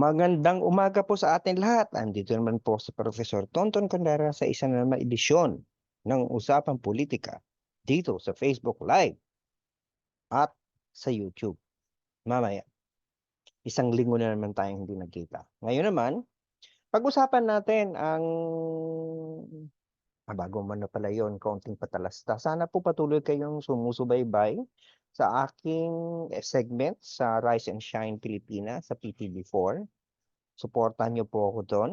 Magandang umaga po sa atin lahat. Andito naman po si Professor Tonton Condera sa isa na naman edisyon ng Usapang Politika dito sa Facebook Live at sa YouTube. Mamaya, isang linggo na naman tayong hindi nagkita. Ngayon naman, pag-usapan natin ang ah, bago man na pala yun, kaunting patalasta. Sana po patuloy kayong sumusubaybay sa aking eh, segment sa Rise and Shine Pilipinas sa PTV4. Suportahan niyo po ako doon.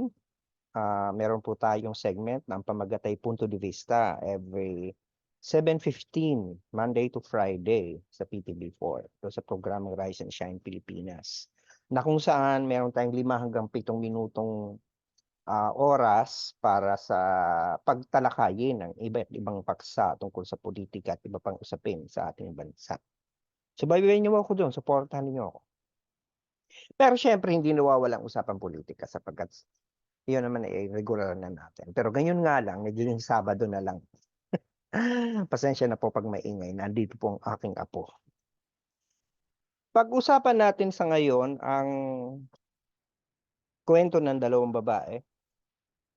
Ah, meron po tayong segment ng Pamagatay Punto de Vista every 7.15 Monday to Friday sa PTV4. Ito sa programang Rise and Shine Pilipinas. Na kung saan meron tayong lima hanggang pitong minutong ah, oras para sa pagtalakayin ng iba't ibang paksa tungkol sa politika at iba pang usapin sa ating bansa. Subaybayan niyo ako doon, suportahan niyo ako. Pero syempre hindi nawawalang usapang politika sapagkat yun naman ay regular na natin. Pero ganyan nga lang, naging Sabado na lang. Pasensya na po pag maingay, nandito po ang aking apo. Pag-usapan natin sa ngayon ang kwento ng dalawang babae,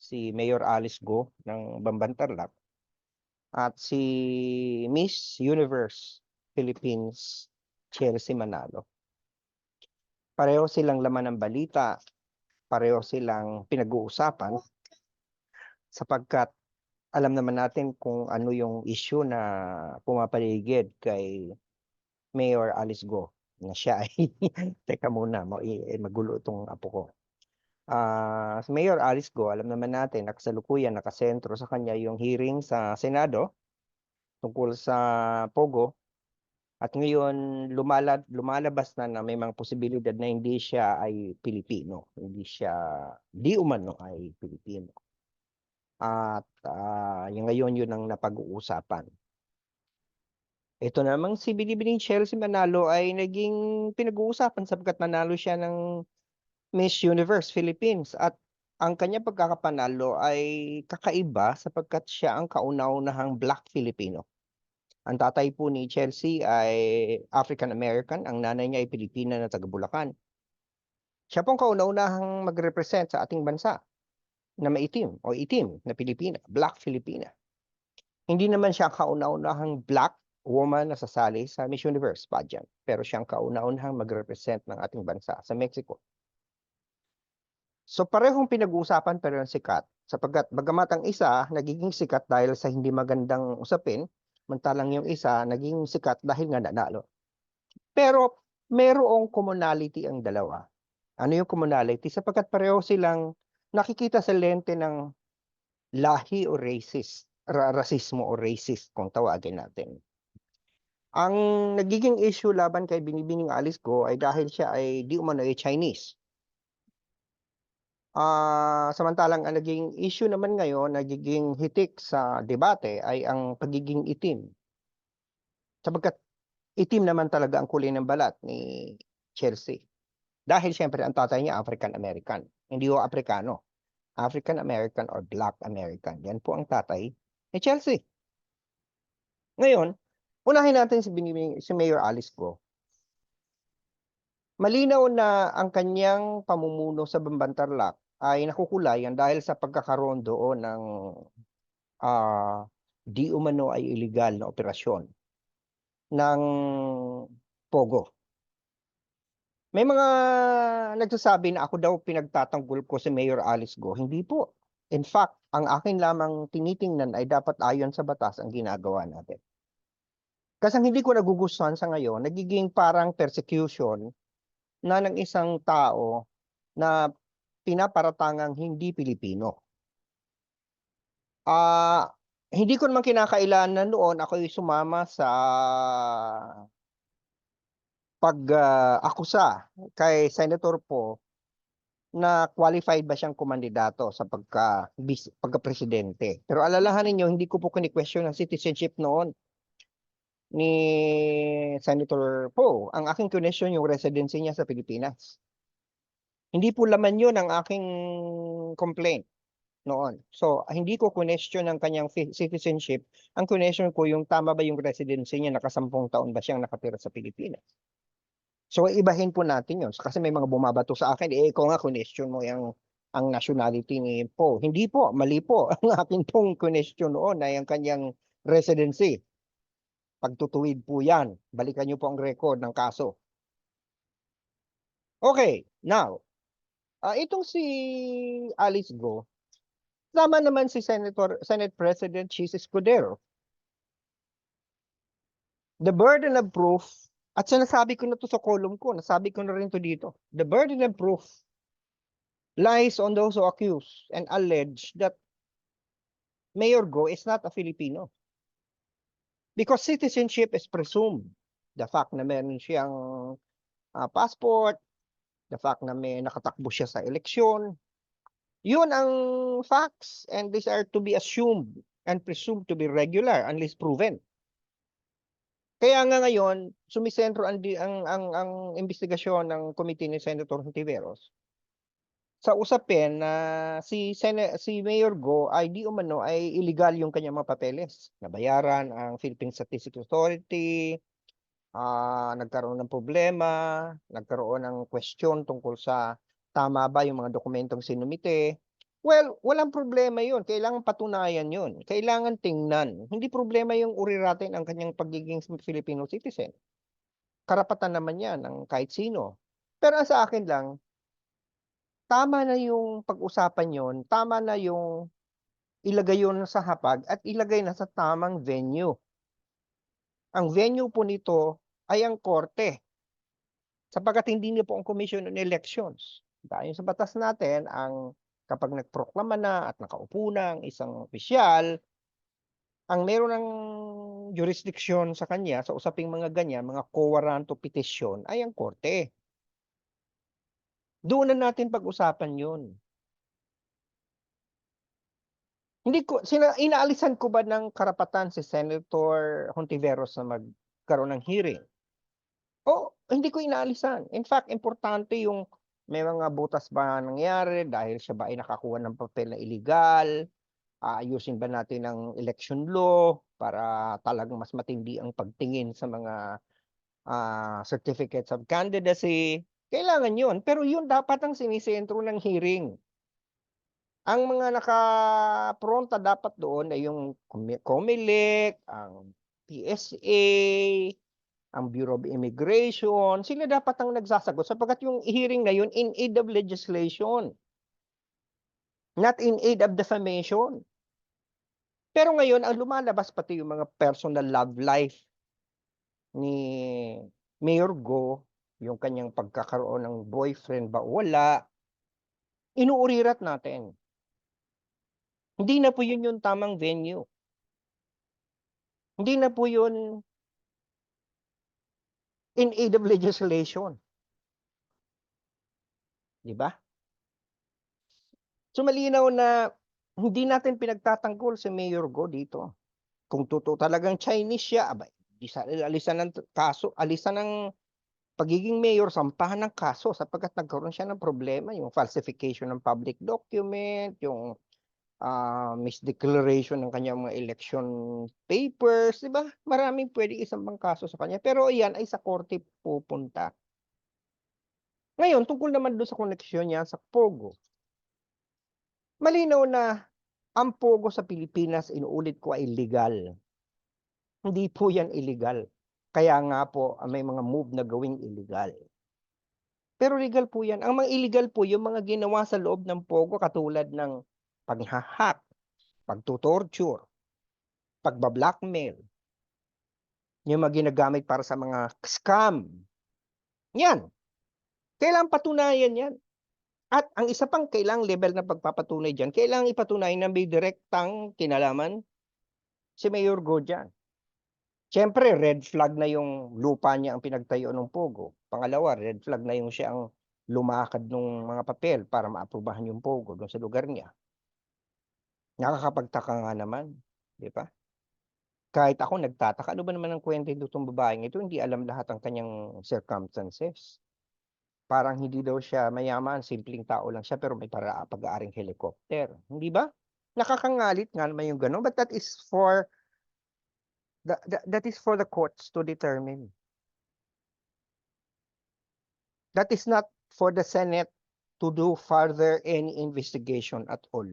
si Mayor Alice Go ng Bambantarlac at si Miss Universe Philippines Chelsea Manalo. Pareho silang laman ng balita, pareho silang pinag-uusapan sapagkat alam naman natin kung ano yung issue na pumapaligid kay Mayor Alice Go na siya ay teka muna i- magulo itong apo ko. Ah, si Mayor Alice Go, alam naman natin nakasalukuyan nakasentro sa kanya yung hearing sa Senado tungkol sa Pogo at ngayon lumala, lumalabas na na may mga posibilidad na hindi siya ay Pilipino, hindi siya di umano ay Pilipino. At ah, yung ngayon yun ang napag-uusapan. Ito namang si Binibining Chelsea Manalo ay naging pinag-uusapan sapagkat nanalo siya ng Miss Universe Philippines at ang kanya pagkakapanalo ay kakaiba sapagkat siya ang kauna-unahang Black Filipino. Ang tatay po ni Chelsea ay African American, ang nanay niya ay Pilipina na taga Bulacan. Siya pong kauna-unahang mag-represent sa ating bansa na maitim o itim na Pilipina, Black Filipina. Hindi naman siya ang kauna-unahang Black woman na sasali sa Miss Universe pageant, pero siyang kauna-unahang mag-represent ng ating bansa sa Mexico. So parehong pinag-uusapan pero yung sikat sapagkat bagamat ang isa nagiging sikat dahil sa hindi magandang usapin, mantalang yung isa naging sikat dahil nga nanalo. Pero merong commonality ang dalawa. Ano yung commonality? Sapagkat pareho silang nakikita sa lente ng lahi o racist, ra- rasismo o racist kung tawagin natin. Ang nagiging issue laban kay Binibining Alice Go ay dahil siya ay di umano ay Chinese. Ah, samantalang ang naging issue naman ngayon, nagiging hitik sa debate ay ang pagiging itim. Sapagkat itim naman talaga ang kulay ng balat ni Chelsea. Dahil siyempre ang tatay niya African American, hindi ho Afrikano. African American or Black American. Yan po ang tatay ni Chelsea. Ngayon, unahin natin si, si Mayor Alice Go. Malinaw na ang kanyang pamumuno sa Bambantarlac ay nakukulayan dahil sa pagkakaroon doon ng ah, di umano ay illegal na operasyon ng Pogo. May mga nagsasabi na ako daw pinagtatanggol ko si Mayor Alice Go. Hindi po. In fact, ang akin lamang tinitingnan ay dapat ayon sa batas ang ginagawa natin. Kasi ang hindi ko nagugustuhan sa ngayon, nagiging parang persecution na ng isang tao na pinaparatangang hindi Pilipino. Ah, hindi ko naman kinakailan na noon ako sumama sa pag-akusa kay Senator Po na qualified ba siyang kumandidato sa pagka bis- pagka-presidente. Pero alalahanin niyo, hindi ko po kini-question ang citizenship noon ni Senator Poe. Ang aking question yung residency niya sa Pilipinas. Hindi po laman yun ang aking complaint noon. So, hindi ko question ang kanyang citizenship. Ang question ko yung tama ba yung residency niya, nakasampung taon ba siyang nakatira sa Pilipinas. So ibahin po natin yun. Kasi may mga bumabato sa akin, eh ikaw nga question mo yung ang nationality ni Po. Hindi po, mali po. Ang akin pong question noon ay ang kanyang residency. Pagtutuwid po yan. Balikan niyo po ang record ng kaso. Okay, now, ah itong si Alice Go, tama naman si Senator, Senate President Chis Escudero. The burden of proof, at sinasabi ko na to sa column ko, nasabi ko na rin to dito. The burden of proof lies on those who accuse and allege that Mayor Go is not a Filipino. Because citizenship is presumed. The fact na meron siyang ah, passport, the fact na may nakatakbo siya sa eleksyon, yun ang facts and these are to be assumed and presumed to be regular unless proven. Kaya nga ngayon, sumisentro ang, ang, ang, ang investigasyon ng committee ni Senator Hontiveros sa usapin na si Sena, si Mayor Go ay di umano ay illegal yung kanyang mga papeles. Nabayaran ang Philippine Statistics Authority, ah nagkaroon ng problema, nagkaroon ng question tungkol sa tama ba yung mga dokumentong sinumite. Well, walang problema yun. Kailangan patunayan yun. Kailangan tingnan. Hindi problema yung uriratin ang kanyang pagiging Filipino citizen. Karapatan naman yan ng kahit sino. Pero sa akin lang, tama na yung pag-usapan yon, tama na yung ilagay yun sa hapag at ilagay na sa tamang venue. Ang venue po nito ay ang korte. Sapagkat hindi niyo po ang Commission on Elections. Dahil sa batas natin, ang kapag nagproklama na at nakaupo na ang isang opisyal, ang meron ng jurisdiction sa kanya sa usaping mga ganyan, mga co-warranto petition ay ang korte. Doon na natin pag-usapan yun. Hindi ko, sina, inaalisan ko ba ng karapatan si Senator Hontiveros na magkaroon ng hearing? O, hindi ko inaalisan. In fact, importante yung may mga butas ba nangyari dahil siya ba ay nakakuha ng papel na illegal? Aayusin ba natin ang election law para talagang mas matindi ang pagtingin sa mga ah, certificates of candidacy? Kailangan yun. Pero yun dapat ang sinisentro ng hearing. Ang mga nakapronta dapat doon ay yung COMELEC, ang PSA, ang Bureau of Immigration. Sila dapat ang nagsasagot sapagkat yung hearing na yun in aid of legislation. Not in aid of defamation. Pero ngayon, ang lumalabas pati yung mga personal love life ni Mayor Go, yung kanyang pagkakaroon ng boyfriend ba wala, inuurirat natin. Hindi na po yun yung tamang venue. Hindi na po yun in aid of legislation. Di ba? So malinaw na hindi natin pinagtatanggol si Mayor Go dito. Kung totoo talagang Chinese siya, abay, alisan ng kaso, alisan ng pagiging mayor, sampahan ng kaso sapagkat nagkaroon siya ng problema, yung falsification ng public document, yung ah, misdeclaration ng kanyang mga election papers, di ba? Maraming pwede isang pang kaso sa kanya. Pero yan ay sa korte pupunta. Ngayon, tungkol naman doon sa koneksyon niya sa Pogo. Malinaw na ang Pogo sa Pilipinas, inuulit ko, ay legal. Hindi po yan illegal. Kaya nga po, ah, may mga move na gawing illegal. Pero legal po yan. Ang mga illegal po, yung mga ginawa sa loob ng Pogo, katulad ng paghahack, pagtutorture, pagbablackmail, yung mga ginagamit para sa mga scam. Yan. Kailangan patunayan yan. At ang isa pang kailangang level na pagpapatunay dyan, kailangan ipatunay na may direktang kinalaman si Mayor Go dyan. Siyempre, red flag na yung lupa niya ang pinagtayo ng Pogo. Pangalawa, red flag na yung siya ang lumakad ng mga papel para maaprubahan yung Pogo doon sa lugar niya. Nakakapagtaka nga naman, di ba? Kahit ako nagtataka, ano ba naman ang kwento itong babaeng ito? Hindi alam lahat ang kanyang circumstances. Parang hindi daw siya mayaman, simpleng tao lang siya, pero may para pag-aaring helicopter. Hindi ba? Nakakangalit nga naman yung gano'n, but that is for that, that, is for the courts to determine. That is not for the Senate to do further any investigation at all.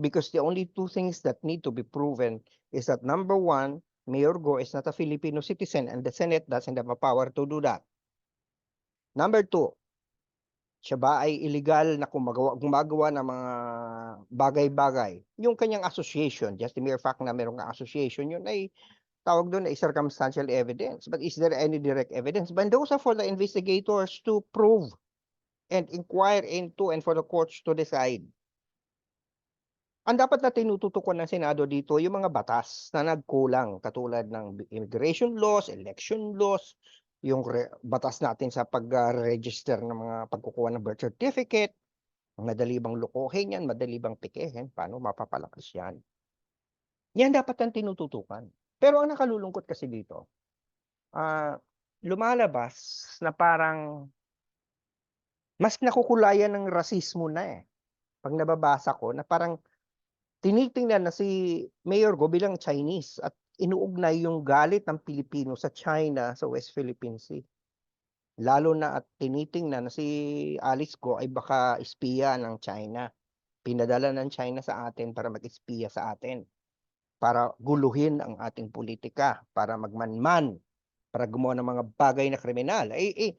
Because the only two things that need to be proven is that number one, Mayor Go is not a Filipino citizen and the Senate doesn't have a power to do that. Number two, siya ba ay illegal na gumagawa, gumagawa ng mga bagay-bagay? Yung kanyang association, just the mere fact na merong association, yun ay tawag doon ay circumstantial evidence. But is there any direct evidence? But those are for the investigators to prove and inquire into and for the courts to decide. Ang dapat na tinututukan ng Senado dito yung mga batas na nagkulang katulad ng immigration laws, election laws, yung batas natin sa pag-register ng mga pagkukuha ng birth certificate, madali bang lukuhin yan, madali bang pikihin, paano mapapalakas yan. Yan dapat ang tinututukan. Pero ang nakalulungkot kasi dito, ah lumalabas na parang mas nakukulayan ng rasismo na eh. Pag nababasa ko na parang tinitingnan na si Mayor Go bilang Chinese at inuugnay yung galit ng Pilipino sa China sa West Philippine Sea. Lalo na at tinitingnan na si Alice Go ay baka espiya ng China. Pinadala ng China sa atin para mag-espiya sa atin. Para guluhin ang ating politika. Para magmanman. Para gumawa ng mga bagay na kriminal. Eh, eh,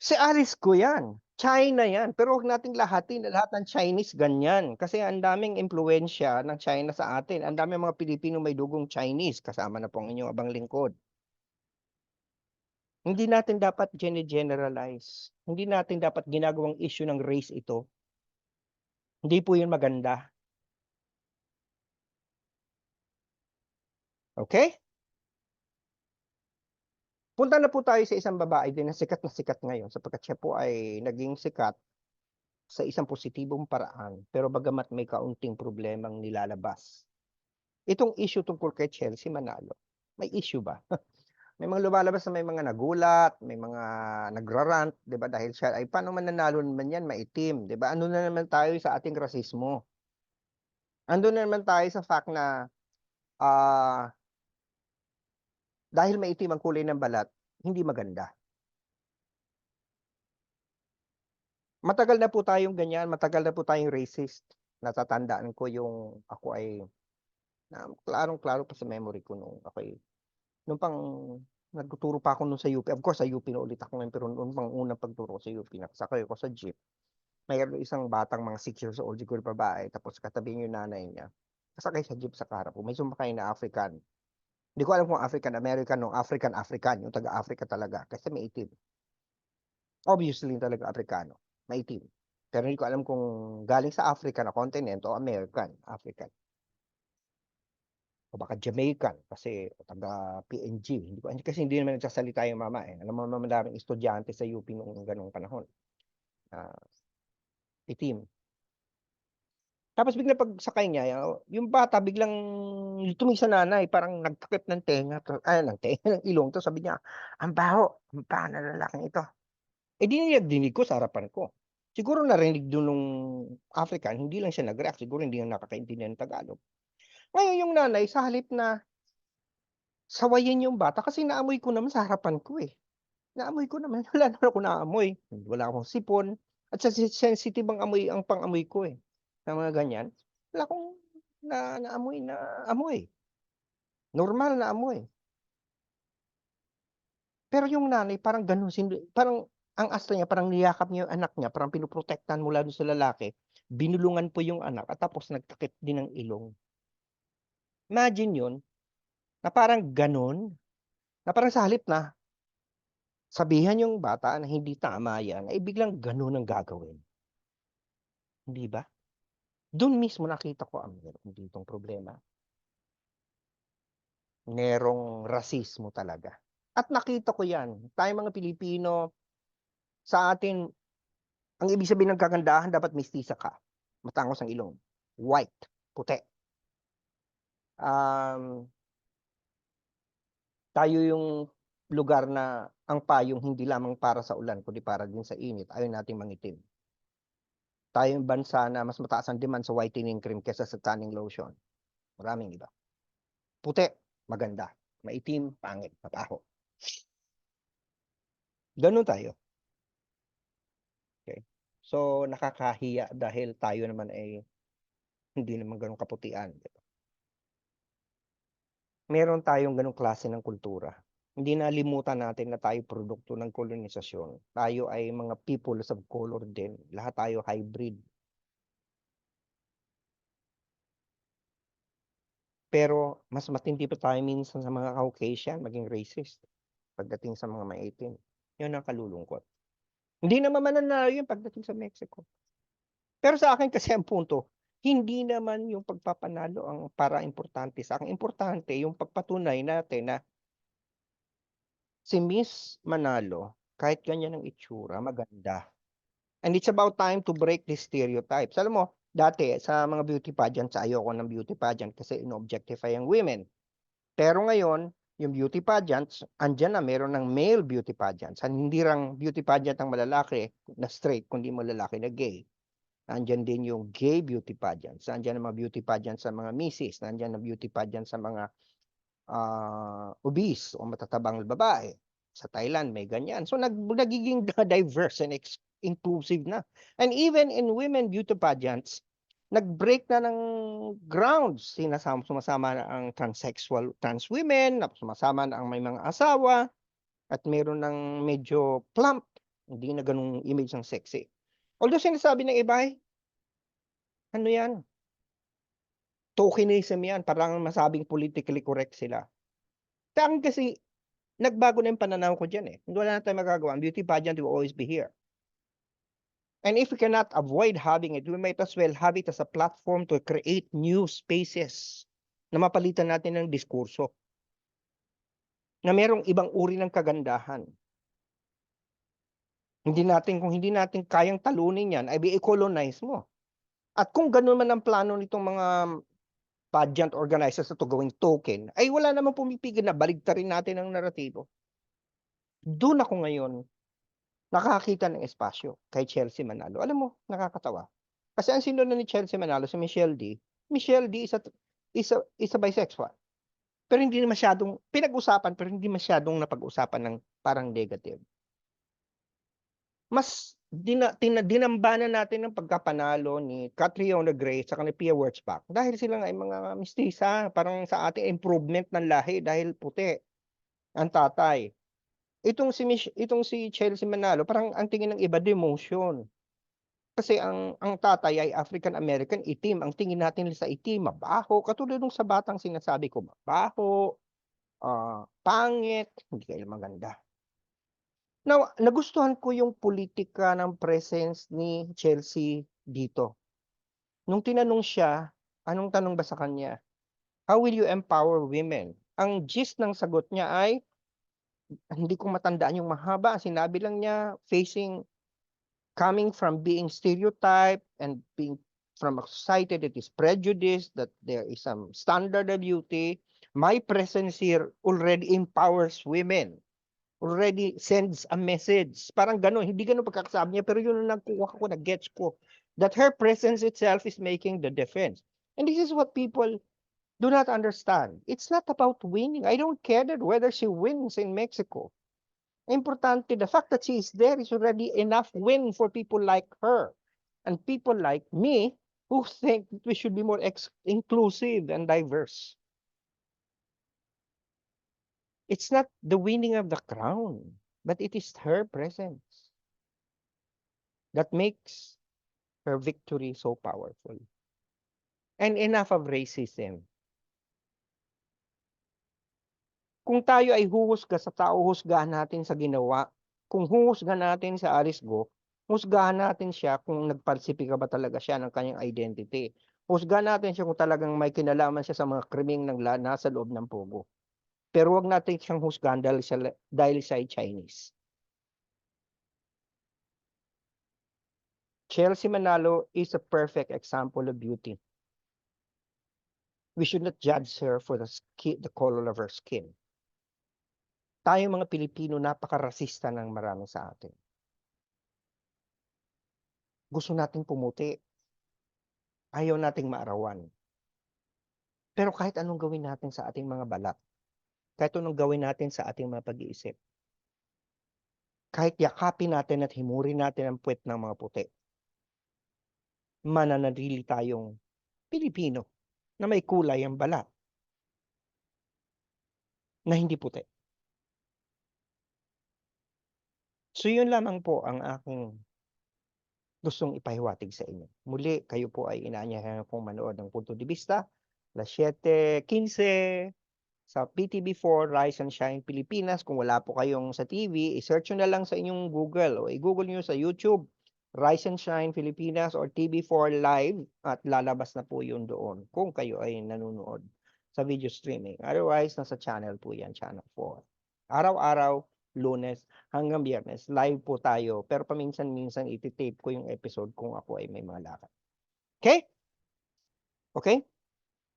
si Alice Go yan. China yan. Pero huwag nating lahatin na lahat ng Chinese ganyan. Kasi ang daming impluensya ng China sa atin. Ang daming mga Pilipino may dugong Chinese. Kasama na po ang inyong abang lingkod. Hindi natin dapat generalize. Hindi natin dapat ginagawang issue ng race ito. Hindi po yun maganda. Okay? Punta na po tayo sa isang babae din na sikat na sikat ngayon sapagkat siya po ay naging sikat sa isang positibong paraan pero bagamat may kaunting problemang nilalabas. Itong issue tungkol kay Chelsea Manalo, may issue ba? may mga lumalabas na may mga nagulat, may mga nagrarant, 'di ba? Dahil siya ay paano man nanalo naman 'yan, maitim, 'di ba? Ano na naman tayo sa ating rasismo? Ando na naman tayo sa fact na ah dahil maitim ang kulay ng balat, hindi maganda. Matagal na po tayong ganyan, matagal na po tayong racist. Natatandaan ko yung ako ay na klarong-klaro pa sa memory ko nung ako ay nung pang nagtuturo pa ako nung sa UP. Of course, sa UP na ulit ako ngayon, pero nung pang unang pagturo sa UP, nakasakay ako sa jeep. Mayroon isang batang mga 6 years old, siguro babae, tapos katabi yung nanay niya. Kasakay sa jeep sa karap ko. May sumakay na African. Hindi ko alam kung African American o African African, yung taga-Africa talaga, kasi may itim. Obviously, talaga Afrikano, may itim. Pero hindi ko alam kung galing sa Africa na continent o American, African. O baka Jamaican, kasi o taga PNG. Hindi ko, kasi hindi naman nagsasalita yung mama eh. Alam mo naman daming estudyante sa UP noong ganong panahon. Ah, itim. Tapos bigla pagsakay niya, ya- yung bata biglang tumingin sa nanay, parang nagtakip ng tenga, to- ay, ng tenga, ng ilong to. Sabi niya, ang baho, ang baho na lalaking ito. Eh di niya dinig ko sa harapan ko. Siguro narinig doon nung African, hindi lang siya nag-react, siguro hindi na nakakaintindihan ng Tagalog. Ngayon yung nanay, sa halip na sawayin yung bata, kasi naamoy ko naman sa harapan ko eh. Naamoy ko naman, wala naman ako naamoy. Wala akong sipon. At sa sensitive ang amoy, ang pang-amoy ko eh na mga ganyan, wala akong na, naamoy na amoy. Normal na amoy. Pero yung nanay, parang ganun, parang ang asta niya, parang niyakap niya yung anak niya, parang pinuprotektahan mula doon sa lalaki, binulungan po yung anak, at tapos nagtakip din ng ilong. Imagine yun, na parang ganun, na parang sa halip na, sabihan yung bata na hindi tama yan, ay biglang ganun ang gagawin. Hindi ba? Doon mismo nakita ko ang meron ditong problema. Merong rasismo talaga. At nakita ko yan. Tayo mga Pilipino, sa atin, ang ibig sabihin ng kagandahan, dapat mistisa ka. Matangos ang ilong. White. Puti. Um, tayo yung lugar na ang payong hindi lamang para sa ulan, kundi para din sa init. Ayaw nating mangitim tayo yung bansa na mas mataas ang demand sa whitening cream kesa sa tanning lotion. Maraming iba. Puti, maganda. Maitim, pangit, mabaho. Gano'n tayo. Okey. So, nakakahiya dahil tayo naman ay hindi naman gano'n kaputian? Meron tayong gano'ng klase ng kultura. Hindi nalimutan natin na tayo produkto ng kolonisasyon. Tayo ay mga peoples of color din, lahat tayo hybrid. Pero mas matindi pa tayo minsan sa mga Caucasian maging racist, pagdating sa mga maitim. 'Yun ang kalulungkot. Hindi naman mananalo 'yun pagdating sa Mexico. Pero sa akin kasi ang punto, hindi naman yung pagpapanalo ang para-importante sa'kin, importante yung pagpatunay natin na si Miss Manalo, kahit ganyan ang itsura, maganda. And it's about time to break these stereotypes. Alam mo, dati sa mga beauty pageants, ayoko ng beauty pageant kasi ino-objectify ang women. Pero ngayon, yung beauty pageants, andiyan na meron ng male beauty pageants. Hindi lang beauty pageant ang malalaki na straight, kundi malalaki na gay. Andiyan din yung gay beauty pageants. Andiyan ang mga beauty pageants sa mga misis. Nandiyan ang beauty pageant sa mga ah, obese o matatabang babae. Sa Thailand may ganyan. So nag nagiging diverse and inclusive na. And even in women beauty pageants, nag-break na ng grounds. Sinasama sumasama na ang transsexual trans women, sumasama na ang may mga asawa, at meron ng medyo plump, hindi na gano'ng image ng sexy. Although sinasabi ng iba ano 'yan tokenism 'yan, parang masabing politically correct sila. Akin kasi, nagbago na yung pananaw ko diyan, eh. Wala na tayong magagawa, beauty pageant will always be here. And if we cannot avoid having it, we might as well have it as a platform to create new spaces na mapalitan natin ng diskurso. Na merong ibang uri ng kagandahan. Hindi natin kung hindi natin kayang talunin 'yan, ay i-colonize mo. At kung gano'n man ang plano nitong mga pageant organizers na 'to gawing token, ay wala namang pumipigil na baligtarin natin ang naratibo. Do'n ako ngayon nakakita ng espasyo kay Chelsea Manalo. Alam mo, nakakatawa. Kasi ang sinuna ni Chelsea Manalo si Michelle D, Michelle D is a is a is a bisexual. Pero hindi masyadong pinag-usapan pero hindi masyadong napag-usapan ng parang negative. Mas dina tina dinambanan natin ang pagkapanalo ni Catriona Gray saka ni Pia Wurtzbach dahil sila nga ay mga mestiza, parang sa ating improvement ng lahi dahil puti ang tatay. Itong si Mich itong si Chelsea Manalo parang ang tingin ng iba demotion. Kasi ang ang tatay ay African American, itim, ang tingin natin sa itim mabaho, katulad nung sa batang sinasabi ko mabaho, ah, pangit, hindi kaya maganda. Now, nagustuhan ko yung politika ng presence ni Chelsea dito. Nung tinanong siya, anong tanong ba sa kanya? How will you empower women? Ang gist ng sagot niya ay hindi ko matandaan yung mahaba, sinabi lang niya facing coming from being stereotyped and being from a society that is prejudiced, that there is some standard of beauty, my presence here already empowers women. Already sends a message. Parang gano'n, hindi gano'n pagkakasabi niya, pero yun ang nakuha ko, na-gets ko. That her presence itself is making the difference. And this is what people do not understand. It's not about winning. I don't care that whether she wins in Mexico. Importante, the fact that she is there is already enough win for people like her. And people like me who think we should be more inclusive and diverse. It's not the winning of the crown, but it is her presence that makes her victory so powerful. And enough of racism. Kung tayo ay huhusga sa tao, husgahan natin sa ginawa. Kung huhusgahan natin sa Alice Go, husgahan natin siya kung nagparsipika ba talaga siya ng kanyang identity. Husgahan natin siya kung talagang may kinalaman siya sa mga krimeng ng nasa loob ng Pogo. Pero wag natin siyang husgahan dahil siya dahil ay Chinese. Chelsea Manalo is a perfect example of beauty. We should not judge her for the skin, the color of her skin. Tayong mga Pilipino napaka-rasista ng marami sa atin. Gusto nating pumuti. Ayaw nating maarawan. Pero kahit anong gawin natin sa ating mga balat, kahit anong gawin natin sa ating mga pag-iisip, kahit yakapin natin at himurin natin ang puwet ng mga puti mananatili tayong Pilipino na may kulay ang balat. Na hindi puti. So yun lamang po ang aking gustong ipahiwatig sa inyo. Muli, kayo po ay inaanyayahan pong manood ng Punto de Vista, alas 7:15 sa PTV4 Rise and Shine Pilipinas. Kung wala po kayong sa TV, i-search nyo na lang sa inyong Google o i-Google nyo sa YouTube, Rise and Shine Pilipinas or TV4 Live at lalabas na po yun doon kung kayo ay nanonood sa video streaming. Otherwise, nasa channel po yan, channel 4. Araw-araw, lunes hanggang biyernes, live po tayo. Pero paminsan-minsan iti-tape ko yung episode kung ako ay may mga lakad. Okay? Okay?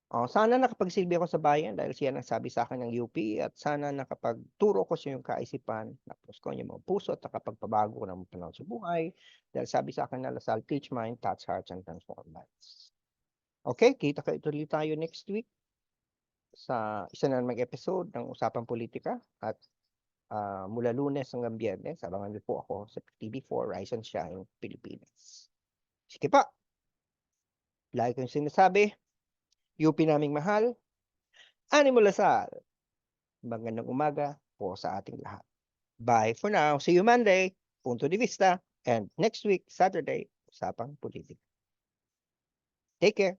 Oh, sana nakapagsilbi ako sa bayan dahil siya nagsabi sa akin ng UP at sana nakapagturo ko sa iyong kaisipan, tapos ko yung mga puso at nakapagpabago ko ng panahon sa buhay dahil sabi sa akin na Lasal, teach mind, touch hearts, and transform lives. Okay, kita ka ituloy tayo next week sa isa na namang episode ng Usapang Politika at ah, mula lunes hanggang biyernes, abangan niyo po ako sa TV4 Rise and Shine Pilipinas. Sige pa. Lagi kong sinasabi, UP naming mahal, Animo Lasal. Magandang umaga po sa ating lahat. Bye for now. See you Monday. Punto de vista. And next week, Saturday, Usapang Politika. Take care.